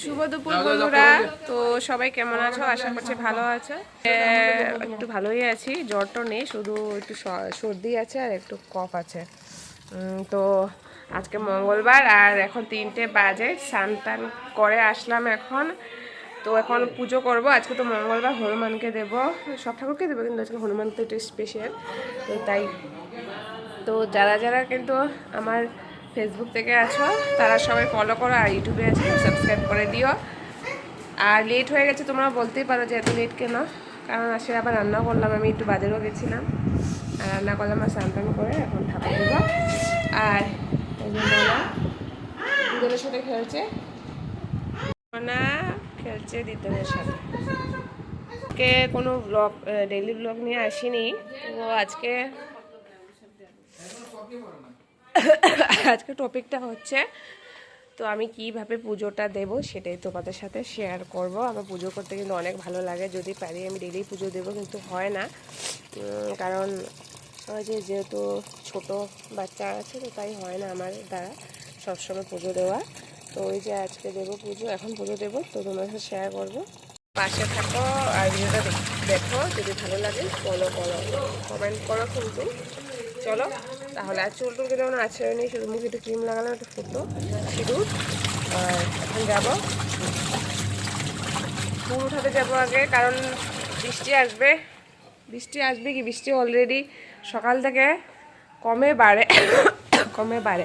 শুভ দুপুর বন্ধুরা। তো সবাই কেমন আছো? আশা করছি ভালো আছো। একটু ভালোই আছি জ্বর তো নেই শুধু একটু সর্দি আছে আর একটু কফ আছে। তো আজকে মঙ্গলবার আর এখন তিনটে বাজে স্নান টান করে আসলাম এখন। তো এখন পুজো করব আজকে তো মঙ্গলবার হনুমানকে দেব। সব ঠাকুরকে দেবো কিন্তু আজকে হনুমান তো একটু স্পেশাল তো তাই। তো যারা যারা কিন্তু আমার ফেসবুক থেকে আছো, তারা সবাই ফলো করো আর ইউটিউবে আছে সাবস্ক্রাইব করে দিও। আর লেট হয়ে গেছে, তোমরা বলতেই পারো যে এত লেট কেন? কারণ আসে আবার রান্না করলাম, আমি একটু বাজারেও গেছিলাম। আর রান্না করলাম আর স্নান করে এখন ঠাকুর দেবো আর দিদনের সাথে খেলছে। মোনা খেলছে দিদনের সাথে। আজকে কোনো ব্লগ ডেইলি ব্লগ নিয়ে আসিনি। তো আজকে আজকে টপিকটা হচ্ছে, তো আমি কীভাবে পুজোটা দেব সেটাই তোমাদের সাথে শেয়ার করব। আমার পুজো করতে কিন্তু অনেক ভালো লাগে, যদি পারি আমি ডেলি পুজো দেবো কিন্তু হয় না। কারণ যে যেহেতু ছোট বাচ্চা আছে তো তাই হয় না আমার দ্বারা সবসময় পুজো দেওয়া। তো ওই যে আজকে দেবো পুজো, এখন পুজো দেবো, তো তোমার সাথে শেয়ার করব। পাশে থাকো আর ভিডিওটা দেখো, যদি ভালো লাগে ফলো করো। কমেন্ট করো কিন্তু। চলো। তাহলে আর চুল টুল কেটে আছে নেই, শুধু মুখে একটু ক্রিম লাগালাম, একটু ফুটো, সিঁদুর, আর এখন যাব ফুল উঠাতে যাব আগে, কারণ বৃষ্টি আসবে। বৃষ্টি আসবে কি? বৃষ্টি অলরেডি সকাল থেকে কমে বাড়ে কমে বাড়ে।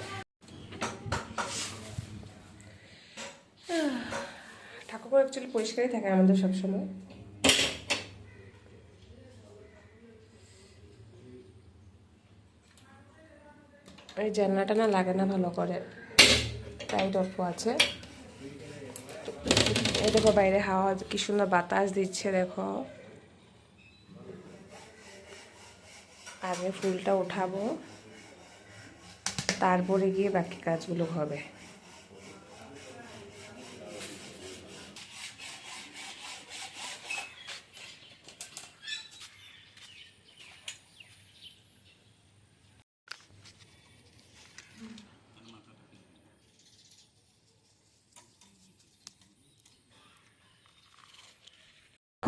ঠাকুর অ্যাকচুয়ালি পরিষ্কারই থাকে আমাদের সবসময়। এই জানলাটা না লাগে না ভালো করে। টাইট অল্প আছে। এই দেখো বাইরে হাওয়া, কি সুন্দর বাতাস দিচ্ছে, দেখো। আগে ফুলটা উঠাবো তারপরে গিয়ে বাকি কাজগুলো হবে।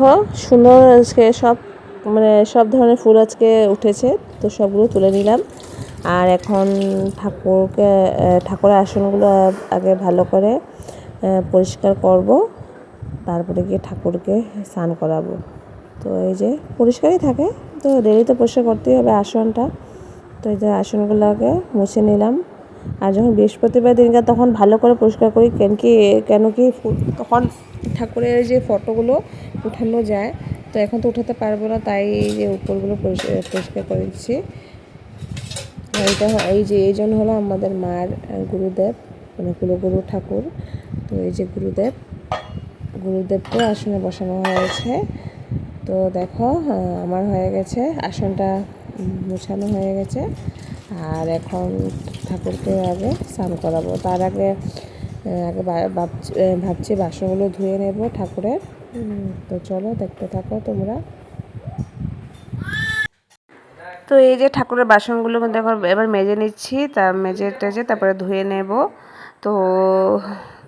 দেখো, সুন্দর আজকে সব মানে সব ধরনের ফুল আজকে উঠেছে, তো সবগুলো তুলে নিলাম। আর এখন ঠাকুরকে ঠাকুরের আসনগুলো আগে ভালো করে পরিষ্কার করব। তারপরে গিয়ে ঠাকুরকে স্নান করাবো। তো এই যে পরিষ্কারই থাকে, তো ডেলি তো পরিষ্কার করতেই হবে আসনটা। তো এই যে আসনগুলো আগে মুছে নিলাম। আর যখন বৃহস্পতিবার দিনকে তখন ভালো করে পরিষ্কার করি। কেন কি কেন কি তখন ঠাকুরের যে ফটোগুলো উঠানো যায়, তো এখন তো উঠাতে পারব না, তাই এই যে উপরগুলো পরিষ্কার করে দিচ্ছি। এটা এই যে, এই জন্য হলো আমাদের মার গুরুদেব মানে কুলগুরু ঠাকুর, তো এই যে গুরুদেব, গুরুদেবকে আসনে বসানো হয়েছে। তো দেখো আমার হয়ে গেছে, আসনটা মুছানো হয়ে গেছে। আর এখন ঠাকুরকে আগে স্নান করাবো। তার আগে আগে ভাবছি বাসনগুলো ধুয়ে নেব ঠাকুরের। তো চলো দেখতে থাকো তোমরা। তো এই যে ঠাকুরের বাসনগুলো কিন্তু এখন এবার মেজে নিচ্ছি, তা মেজে টেজে তারপরে ধুয়ে নেব। তো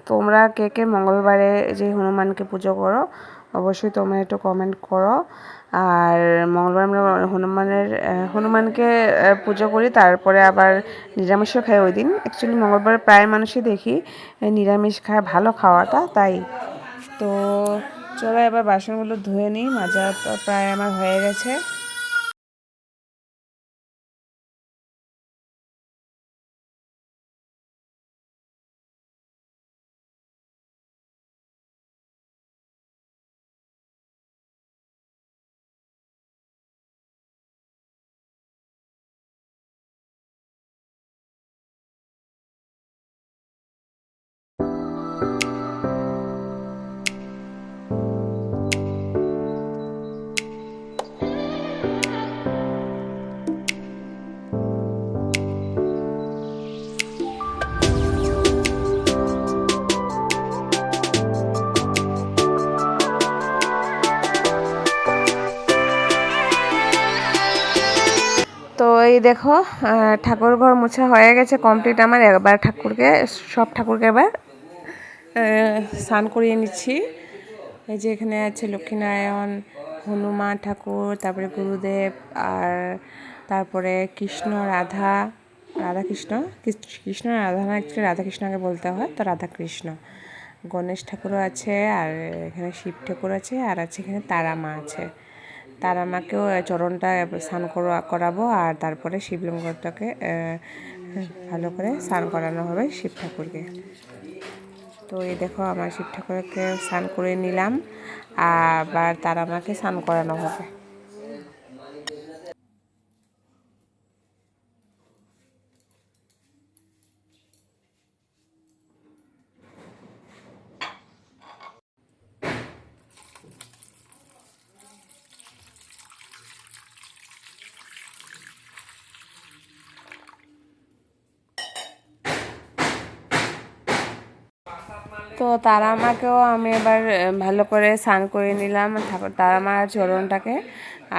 তোমরা কে কে মঙ্গলবারে যে হনুমানকে পুজো করো অবশ্যই তোমরা একটু কমেন্ট করো। আর মঙ্গলবার আমরা হনুমানের হনুমানকে পুজো করি, তারপরে আবার নিরামিষও খাই ওই দিন। অ্যাকচুয়ালি মঙ্গলবার প্রায় মানুষই দেখি নিরামিষ খায়, ভালো খাওয়াটা, তাই। তো চলো এবার বাসনগুলো ধুয়ে নিই, মাজা তো প্রায় আমার হয়ে গেছে। তো এই দেখো ঠাকুর ঘর মোছা হয়ে গেছে কমপ্লিট আমার। একবার ঠাকুরকে, সব ঠাকুরকে এবার স্নান করিয়ে নিচ্ছি। এই যে এখানে আছে লক্ষ্মীনারায়ণ, হনুমান ঠাকুর, তারপরে গুরুদেব, আর তারপরে কৃষ্ণ, রাধা রাধা কৃষ্ণ কৃষ- কৃষ্ণ রাধা না অ্যাকচুয়ালি রাধা কৃষ্ণকে বলতে হয়, তো রাধা কৃষ্ণ গণেশ ঠাকুরও আছে, আর এখানে শিব ঠাকুর আছে, আর আছে এখানে তারা মা আছে। তারা আমাকেও চরণটা স্নান করা- করাবো আর তারপরে শিবলিঙ্গটাকে ভালো করে স্নান করানো হবে শিব ঠাকুরকে। তো এই দেখো আমার শিব ঠাকুরকে স্নান করে নিলাম, আবার তার আমাকে স্নান করানো হবে। তো তারা মাকেও আমি এবার ভালো করে স্নান করে নিলাম ঠাকুর, তারা মার চরণটাকে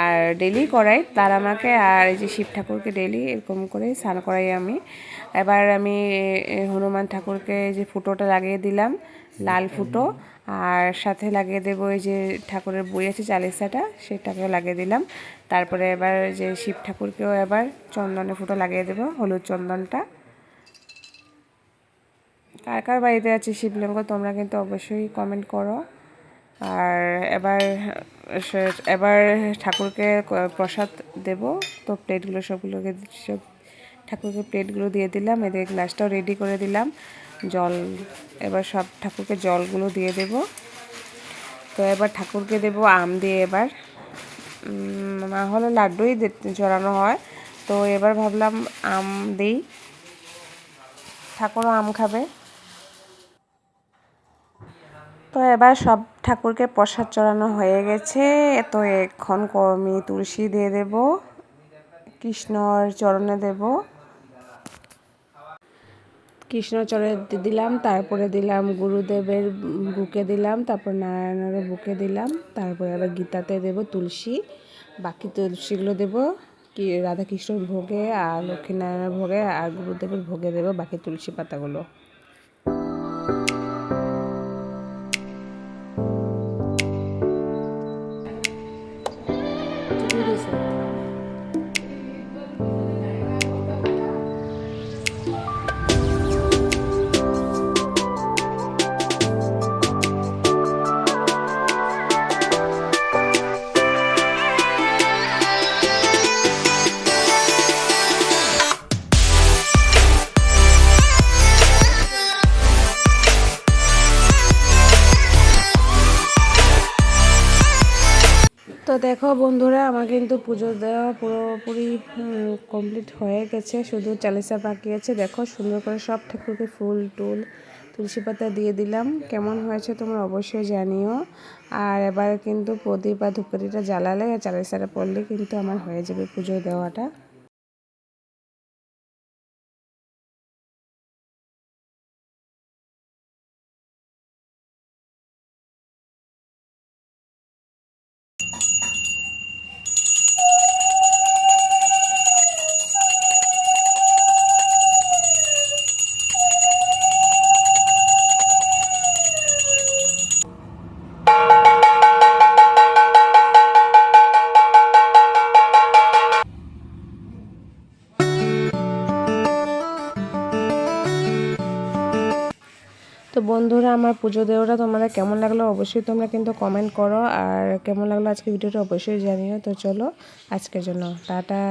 আর ডেলি করাই। তারা মাকে আর এই যে শিব ঠাকুরকে ডেলি এরকম করে স্নান করাই আমি। এবার আমি হনুমান ঠাকুরকে যে ফুটোটা লাগিয়ে দিলাম, লাল ফুটো। আর সাথে লাগিয়ে দেবো এই যে ঠাকুরের বই আছে, চালিসাটা, সেটাকেও লাগিয়ে দিলাম। তারপরে এবার যে শিব ঠাকুরকেও এবার চন্দনের ফুটো লাগিয়ে দেবো, হলুদ চন্দনটা। কার কার বাড়িতে আছে শিবলিঙ্গ, তোমরা কিন্তু অবশ্যই কমেন্ট করো। আর এবার এবার ঠাকুরকে প্রসাদ দেব। তো প্লেটগুলো সবগুলোকে, সব ঠাকুরকে প্লেটগুলো দিয়ে দিলাম। এদের গ্লাসটাও রেডি করে দিলাম। জল, এবার সব ঠাকুরকে জলগুলো দিয়ে দেব। তো এবার ঠাকুরকে দেব আম দিয়ে এবার। না হলে লাড্ডুই চড়ানো হয়। তো এবার ভাবলাম আম দিই। ঠাকুরও আম খাবে। তো এবার সব ঠাকুরকে প্রসাদ চড়ানো হয়ে গেছে। তো এখন আমি তুলসী দিয়ে দেব কৃষ্ণর চরণে দেব। কৃষ্ণ চরণে দিলাম, তারপরে দিলাম গুরুদেবের বুকে দিলাম, তারপর নারায়ণের বুকে দিলাম, তারপরে আবার গীতাতে দেব তুলসী, বাকি তুলসীগুলো দেব, কি, রাধাকৃষ্ণর ভোগে আর লক্ষ্মীনারায়ণের ভোগে আর গুরুদেবের ভোগে দেব বাকি তুলসী পাতাগুলো। তো দেখো বন্ধুরা, আমার কিন্তু পুজো দেওয়া পুরোপুরি কমপ্লিট হয়ে গেছে। শুধু চালিসা বাকি আছে। দেখো সুন্দর করে সব ঠাকুরকে ফুল, টুল, তুলসী পাতা দিয়ে দিলাম। কেমন হয়েছে তোমরা অবশ্যই জানিও। আর এবার কিন্তু প্রদীপ বা ধূপকাঠিটা জ্বালালে আর চালিসাটা পড়লে কিন্তু আমার হয়ে যাবে পুজো দেওয়াটা। বন্ধুরা, আমার পুজো দেওয়াটা তোমাদের কেমন লাগল অবশ্যই তোমরা কিন্তু কমেন্ট করো। আর কেমন লাগল আজকে ভিডিওটা অবশ্যই জানিও। তো চলো, আজকের জন্য, টাটা।